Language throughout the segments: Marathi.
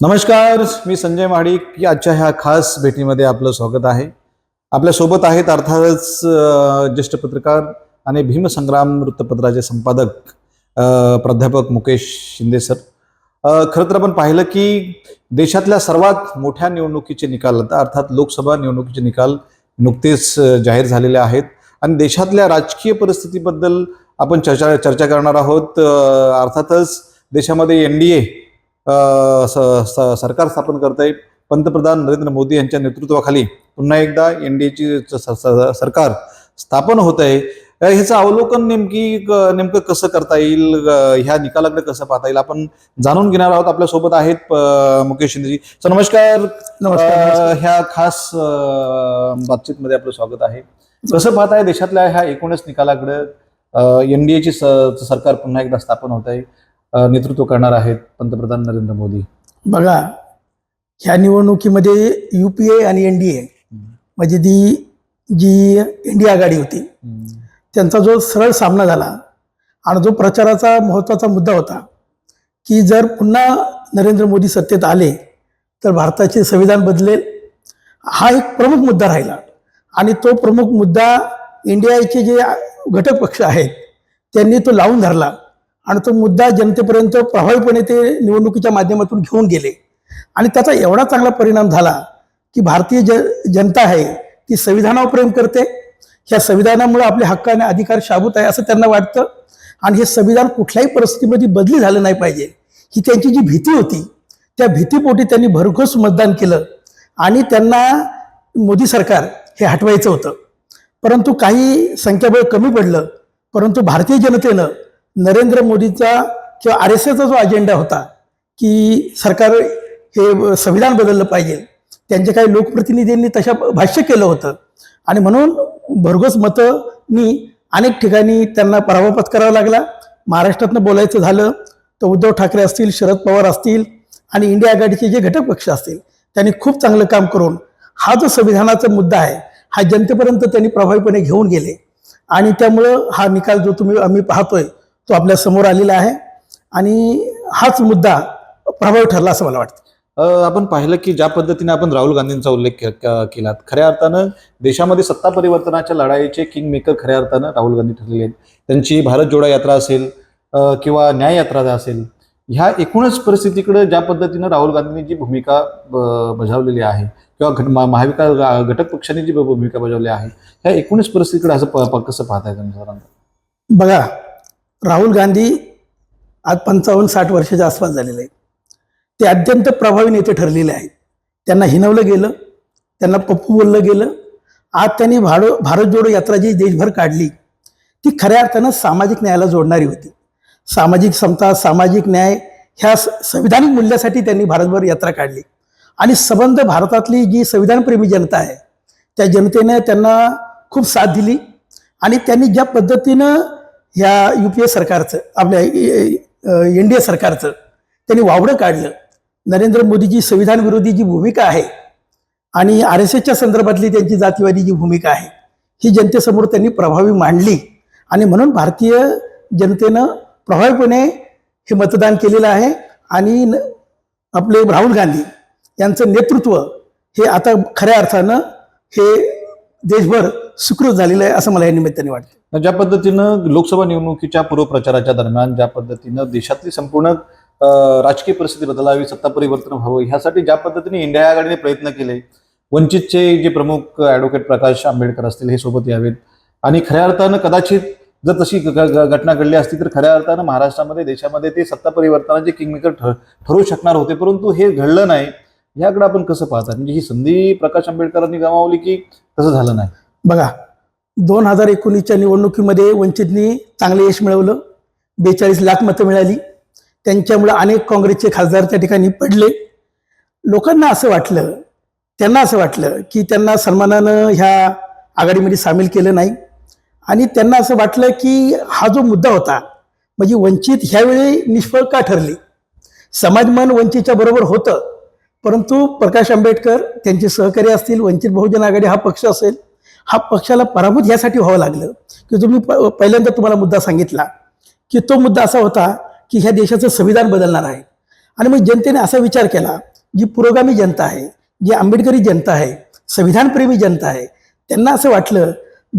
नमस्कार मी संजय महाडिक या आजच्या ह्या खास भेटीमध्ये आपलं स्वागत आहे. आपल्यासोबत आहेत अर्थातच ज्येष्ठ पत्रकार आणि भीमसंग्राम वृत्तपत्राचे संपादक प्राध्यापक मुकेश शिंदे सर. खरं तर आपण पाहिलं की देशातल्या सर्वात मोठ्या निवडणुकीचे निकाल आता अर्थात लोकसभा निवडणुकीचे निकाल नुकतेच जाहीर झालेले आहेत. आणि देशातल्या राजकीय परिस्थितीबद्दल आपण चर्चा चर्चा करणार आहोत. अर्थातच देशामध्ये एन डी ए सरकार स्थापन करत आहे. पंतप्रधान नरेंद्र मोदी यांच्या नेतृत्वाखाली पुन्हा एकदा एन डी एची सरकार स्थापन होत आहे. ह्याचं अवलोकन नेमकी नेमकं कसं करता येईल? ह्या निकालाकडे कसं पाहता येईल? आपण जाणून घेणार आहोत आपल्यासोबत आहेत मुकेश शिंदेजी. सर नमस्कार. ह्या खास बातचीत मध्ये आपलं स्वागत आहे. कसं पाहताय देशातल्या ह्या एकूणच निकालाकडे एनडीएची सरकार पुन्हा एकदा स्थापन होत आहे. नेतृत्व करणार आहेत पंतप्रधान नरेंद्र मोदी? बघा ह्या निवडणुकीमध्ये युपीए आणि एनडीए म्हणजे ती जी इंडिया आघाडी होती त्यांचा जो सरळ सामना झाला आणि जो प्रचाराचा महत्त्वाचा मुद्दा होता की जर पुन्हा नरेंद्र मोदी सत्तेत आले तर भारताचे संविधान बदलेल. हा एक प्रमुख मुद्दा राहिला आणि तो प्रमुख मुद्दा इंडियाचे जे घटक पक्ष आहेत त्यांनी तो लावून धरला. आणि तो मुद्दा जनतेपर्यंत प्रभावीपणे ते निवडणुकीच्या माध्यमातून घेऊन गेले. आणि त्याचा एवढा चांगला परिणाम झाला की भारतीय ज जनता आहे ती संविधानावर प्रेम करते. ह्या संविधानामुळे आपले हक्क आणि अधिकार शाबूत आहे असं त्यांना वाटतं. आणि हे संविधान कुठल्याही परिस्थितीमध्ये बदली झालं नाही पाहिजे. ही त्यांची जी भीती होती त्या भीतीपोटी त्यांनी भरघोस मतदान केलं. आणि त्यांना मोदी सरकार हे हटवायचं होतं. परंतु काही संख्याबळ कमी पडलं. परंतु भारतीय जनतेनं नरेंद्र मोदीचा किंवा आर एस एसचा जो अजेंडा होता की सरकार हे संविधान बदललं पाहिजे त्यांच्या काही लोकप्रतिनिधींनी तशा भाष्य केलं होतं. आणि म्हणून भरघोस मतांनी अनेक ठिकाणी त्यांना पराभव पत्करावा लागला. महाराष्ट्रातनं बोलायचं झालं तर उद्धव ठाकरे असतील शरद पवार असतील आणि इंडिया आघाडीचे जे घटक पक्ष असतील त्यांनी खूप चांगलं काम करून हा जो संविधानाचा मुद्दा आहे हा जनतेपर्यंत त्यांनी प्रभावीपणे घेऊन गेले. आणि त्यामुळं हा निकाल जो तुम्ही आम्ही पाहतोय तो आपल्यासमोर आलेला आहे. आणि हाच मुद्दा प्रभावी ठरला असं मला वाटतं. आपण पाहिलं की ज्या पद्धतीने आपण राहुल गांधींचा उल्लेख के- क- केलात खऱ्या अर्थानं देशामध्ये सत्ता परिवर्तनाच्या लढाईचे किंग मेकर खऱ्या अर्थानं राहुल गांधी ठरलेले आहेत. त्यांची भारत जोडा यात्रा असेल किंवा न्याय यात्रा असेल ह्या एकूणच परिस्थितीकडे ज्या पद्धतीनं राहुल गांधींनी जी भूमिका बजावलेली आहे किंवा महाविकास घटक पक्षांनी जी भूमिका बजावली आहे ह्या एकूणच परिस्थितीकडे असं कसं पाहताय तुम्ही साधारणतः? बघा राहुल गांधी आज पंचावन्न साठ वर्षाच्या आसपास झालेले आहेत. ते अत्यंत प्रभावी नेते ठरलेले आहेत. त्यांना हिनवलं गेलं त्यांना पप्पू बोललं गेलं. आज त्यांनी भाडो भारत जोडो यात्रा जी देशभर काढली ती खऱ्या अर्थानं सामाजिक न्यायाला जोडणारी होती. सामाजिक समता सामाजिक न्याय ह्या स- संविधानिक मूल्यासाठी त्यांनी भारतभर यात्रा काढली. आणि संबंध भारतातली जी संविधानप्रेमी जनता आहे त्या जनतेने त्यांना खूप साथ दिली. आणि त्यांनी ज्या पद्धतीनं ह्या यू पी ए सरकारचं आपल्या एन डी ए सरकारचं त्यांनी वावडं काढलं. नरेंद्र मोदीची संविधान विरोधी जी भूमिका आहे आणि आर एस एसच्या संदर्भातली त्यांची जातीवादी जी भूमिका आहे ही जनतेसमोर त्यांनी प्रभावी मांडली. आणि म्हणून भारतीय जनतेनं प्रभावीपणे हे मतदान केलेलं आहे आणि न- आपले राहुल गांधी यांचं नेतृत्व हे आता खऱ्या अर्थानं हे देशभर सुकृत झालेलं आहे असं मला या निमित्ताने वाटतं. ज्या पद्धतीनं लोकसभा निवडणुकीच्या पूर्वप्रचाराच्या दरम्यान ज्या पद्धतीनं देशातली संपूर्ण राजकीय परिस्थिती बदलावी सत्ता परिवर्तन व्हावं ह्यासाठी ज्या पद्धतीने इंडिया आघाडीने प्रयत्न केले वंचितचे जे प्रमुख ॲडव्होकेट प्रकाश आंबेडकर असतील हे सोबत यावेत. आणि खऱ्या अर्थानं कदाचित जर तशी ग- घटना घडली असती तर खऱ्या अर्थानं महाराष्ट्रामध्ये देशामध्ये ते सत्ता परिवर्तनाचे किंगमेकर ठर ठरू शकणार होते. परंतु हे घडलं नाही. याकडे आपण कसं पाहता? म्हणजे ही संधी प्रकाश आंबेडकरांनी गमावली की तसं झालं नाही? बघा दोन हजार एकोणीसच्या निवडणुकीमध्ये वंचितनी चांगले यश मिळवलं. बेचाळीस लाख मतं मिळाली. त्यांच्यामुळे अनेक काँग्रेसचे खासदार त्या ठिकाणी पडले. लोकांना असं वाटलं त्यांना असं वाटलं की त्यांना सन्मानानं ह्या आघाडीमध्ये सामील केलं नाही. आणि त्यांना असं वाटलं की हा जो मुद्दा होता म्हणजे वंचित ह्यावेळी निष्फळ का ठरली? समाजमन वंचितच्या बरोबर होतं परंतु प्रकाश आंबेडकर त्यांचे सहकारी असतील वंचित बहुजन आघाडी हा पक्ष असेल हा पक्षाला पराभूत यासाठी व्हावं लागलं. की तुम्ही प- पहिल्यांदा तुम्हाला मुद्दा सांगितला की तो मुद्दा असा होता की ह्या देशाचं संविधान बदलणार आहे. आणि मग जनतेने असा विचार केला जी पुरोगामी जनता आहे जी आंबेडकरी जनता आहे संविधानप्रेमी जनता आहे त्यांना असं वाटलं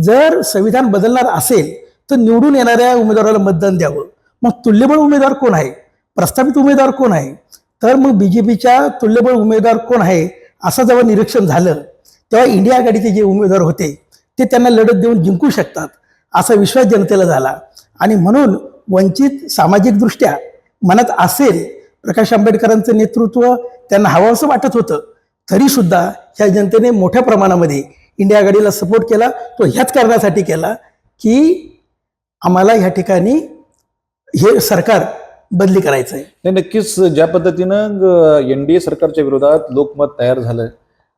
जर संविधान बदलणार असेल तर निवडून येणाऱ्या उमेदवाराला मतदान द्यावं. मग तुल्यबळ उमेदवार कोण आहे? प्रस्थापित उमेदवार कोण आहे? तर मग बी जे पीच्या तुल्यबळ उमेदवार कोण आहे? असं जेव्हा निरीक्षण झालं तेव्हा इंडिया आघाडीचे जे उमेदवार होते ते त्यांना लढत देऊन जिंकू शकतात असा विश्वास जनतेला झाला. आणि म्हणून वंचित सामाजिकदृष्ट्या मनात असेल प्रकाश आंबेडकरांचं नेतृत्व त्यांना हवं असं वाटत होतं तरीसुद्धा ह्या जनतेने मोठ्या प्रमाणामध्ये इंडिया आघाडीला सपोर्ट केला तो ह्याच कारणासाठी केला की आम्हाला ह्या ठिकाणी हे सरकार बदली करायचं आहे नक्कीच ज्या पद्धतीनं एन डी ए सरकारच्या विरोधात लोकमत तयार झालं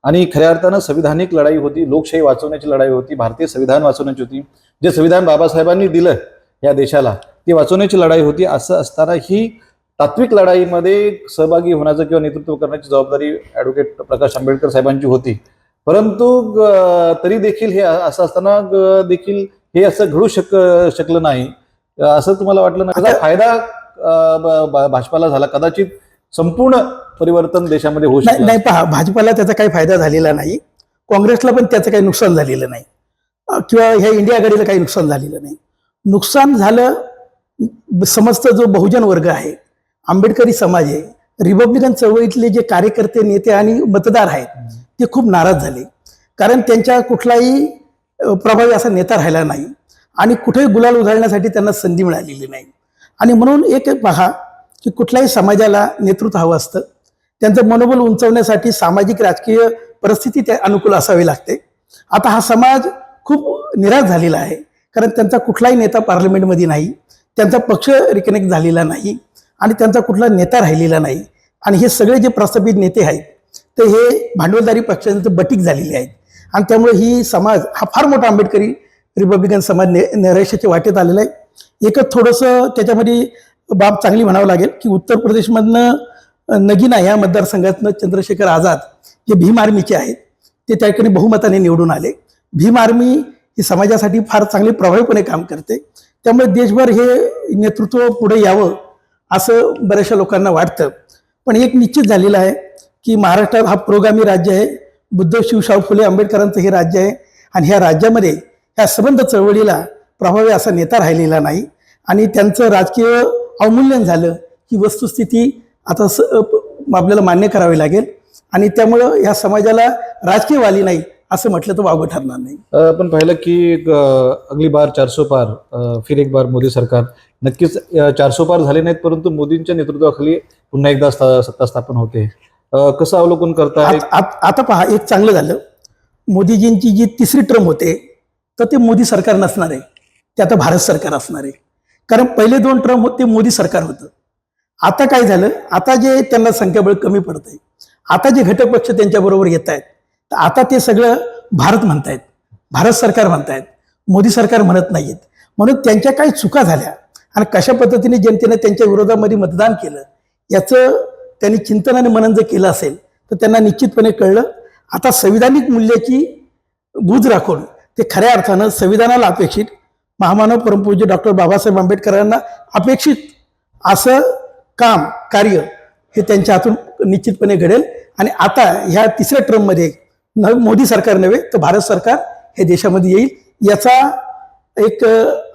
आणि खऱ्या अर्थानं संविधानिक लढाई होती लोकशाही वाचवण्याची लढाई होती भारतीय संविधान वाचवण्याची होती. जे संविधान बाबासाहेबांनी दिलं या देशाला ती वाचवण्याची लढाई होती. असं असताना ही तात्विक लढाईमध्ये सहभागी होण्याचं किंवा नेतृत्व करण्याची जबाबदारी ॲडव्होकेट प्रकाश आंबेडकर साहेबांची होती. परंतु तरी देखील हे असं असताना देखील हे असं घडू शक शकलं नाही. असं तुम्हाला वाटलं ना त्याचा फायदा भाजपाला झाला. कदाचित संपूर्ण परिवर्तन देशामध्ये होऊ नाही शकलं नाही पहा भाजपाला त्याचा काही फायदा झालेला नाही. काँग्रेसला पण त्याचं काही नुकसान झालेलं नाही. किंवा ह्या इंडिया आघाडीला काही नुकसान झालेलं नाही. नुकसान झालं समस्त जो बहुजन वर्ग आहे आंबेडकरी समाज आहे रिपब्लिकन चळवळीतले जे कार्यकर्ते नेते आणि मतदार आहेत ते खूप नाराज झाले. कारण त्यांच्या कुठलाही प्रभावी असा नेता राहिला नाही. आणि कुठेही गुलाल उधळण्यासाठी त्यांना संधी मिळालेली नाही. आणि म्हणून एक पहा की कुठल्याही समाजाला नेतृत्व हवं असतं. त्यांचं मनोबल उंचवण्यासाठी सामाजिक राजकीय परिस्थिती त्या अनुकूल असावी लागते. आता हा समाज खूप निराश झालेला आहे. कारण त्यांचा कुठलाही नेता पार्लमेंटमध्ये नाही. त्यांचा पक्ष रिकनेक्ट झालेला नाही. आणि त्यांचा कुठला नेता राहिलेला नाही. आणि हे सगळे जे प्रस्थापित नेते आहेत ते हे भांडवलदारी पक्षांचं बटीक झालेले आहेत. आणि त्यामुळे ही समाज हा फार मोठा आंबेडकरी रिपब्लिकन समाज ने नैराश्याच्या वाटेत आलेला आहे. एकच थोडंसं त्याच्यामध्ये बाब चांगली म्हणावं लागेल की उत्तर प्रदेशमधनं नगिना नगीना या मतदारसंघातनं चंद्रशेखर आझाद जे भीम आर्मीचे आहेत. ते त्या ठिकाणी बहुमताने निवडून आले. भीम आर्मी ही समाजासाठी फार चांगली प्रभावीपणे काम करते. त्यामुळे देशभर हे नेतृत्व पुढे यावं असं बऱ्याचशा लोकांना वाटतं. पण एक निश्चित झालेलं आहे की महाराष्ट्रात हा पुरोगामी राज्य आहे. बुद्ध शिवशाहू फुले आंबेडकरांचं हे राज्य आहे. आणि ह्या राज्यामध्ये ह्या संबंध चळवळीला प्रभावी असा नेता राहिलेला नाही. आणि त्यांचं राजकीय अवमूल्यन झालं. ही वस्तुस्थिती आता स आपल्याला मान्य करावी लागेल. आणि त्यामुळं ह्या समाजाला राजकीय वाली नाही असं म्हटलं तर वावगं ठरणार नाही. आपण पाहिलं की अगली बार चारसो पार फिर एक बार मोदी सरकार. नक्कीच चारसो पार झाले नाहीत परंतु मोदींच्या नेतृत्वाखाली पुन्हा एकदा सत्ता स्थापन होते. कसं अवलोकन करताय आत- आत- आता पहा एक चांगलं झालं. मोदीजींची जी तिसरी टर्म होते तर ते मोदी सरकार नसणार. आहे ते आता भारत सरकार असणार. आहे कारण पहिले दोन टर्म होते मोदी सरकार होतं. आता काय झालं? आता जे त्यांना संख्याबळ कमी पडत आहे आता जे घटक पक्ष त्यांच्याबरोबर येत आहेत तर आता ते सगळं भारत म्हणतायत भारत सरकार म्हणतायत मोदी सरकार म्हणत नाहीत म्हणून त्यांच्या काही चुका झाल्या आणि कशा पद्धतीने जनतेने त्यांच्या विरोधामध्ये मतदान केलं याचं त्यांनी चिंतन आणि मनन जर केलं असेल तर त्यांना निश्चितपणे कळलं. आता संविधानिक मूल्याची बूज राखून ते खऱ्या अर्थानं संविधानाला अपेक्षित महामानव परमपूज्य डॉक्टर बाबासाहेब आंबेडकरांना अपेक्षित असं काम कार्य हे त्यांच्या हातून निश्चितपणे घडेल. आणि आता ह्या तिसऱ्या ट्रममध्ये न मोदी सरकार नव्हे तर भारत सरकार हे देशामध्ये येईल. याचा एक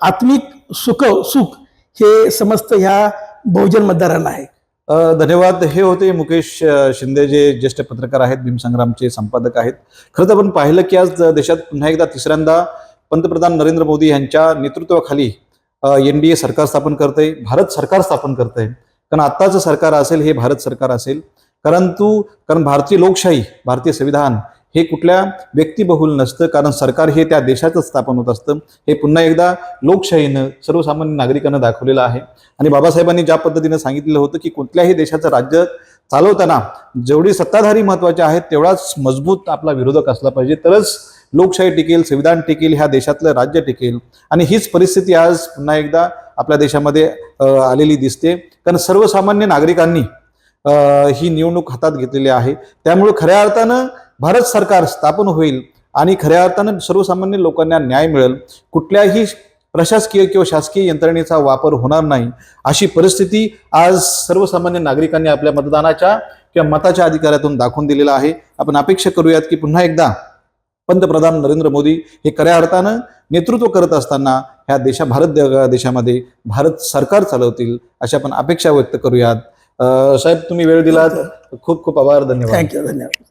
आत्मिक सुख सुख हे समस्त ह्या बहुजन मतदारांना आहे. धन्यवाद. हे होते मुकेश शिंदे जे ज्येष्ठ पत्रकार आहेत भीमसंग्रामचे संपादक आहेत. खरं तर आपण पाहिलं की आज देशात पुन्हा एकदा तिसऱ्यांदा पंतप्रधान नरेंद्र मोदी यांच्या नेतृत्वाखाली एन डी ए सरकार स्थापन करते भारत सरकार स्थापन करते कारण आत्ताचं सरकार असेल हे भारत सरकार असेल. परंतु कारण भारतीय लोकशाही भारतीय संविधान हे कुठल्या व्यक्तिबहुल नसतं. कारण सरकार हे त्या देशातच स्थापन होत असतं. हे पुन्हा एकदा लोकशाहीनं सर्वसामान्य नागरिकांना दाखवलेलं आहे. आणि बाबासाहेबांनी ज्या पद्धतीनं सांगितलेलं होतं की कुठल्याही देशाचं राज्य चालवताना जेवढी सत्ताधारी महत्त्वाचे आहेत तेवढाच मजबूत आपला विरोधक असला पाहिजे. तरच लोकशाही टिकेल संविधान टिकेल ह्या देशातलं राज्य टिकेल. आणि हीच परिस्थिती आज पुन्हा एकदा आपल्या देशामध्ये आलेली दिसते. कारण सर्वसामान्य नागरिकांनी ही निवडणूक हातात घेतलेली आहे. त्यामुळे खऱ्या अर्थानं भारत सरकार स्थापन होईल आणि खऱ्या अर्थानं सर्वसामान्य लोकांना न्याय मिळेल. कुठल्याही प्रशासकीय किंवा शासकीय यंत्रणेचा वापर होणार नाही. अशी परिस्थिती आज सर्वसामान्य नागरिकांनी आपल्या मतदानाच्या किंवा मताच्या अधिकारातून दाखवून दिलेला आहे. आपण अपेक्षा करूयात की पुन्हा एकदा पंतप्रधान नरेंद्र मोदी हे खऱ्या अर्थानं नेतृत्व करत असताना ह्या देशा भारत देशामध्ये भारत सरकार चालवतील अशा आपण अपेक्षा व्यक्त करूयात. साहेब तुम्ही वेळ दिलात. खूप खूप आभार धन्यवाद. थँक्यू धन्यवाद.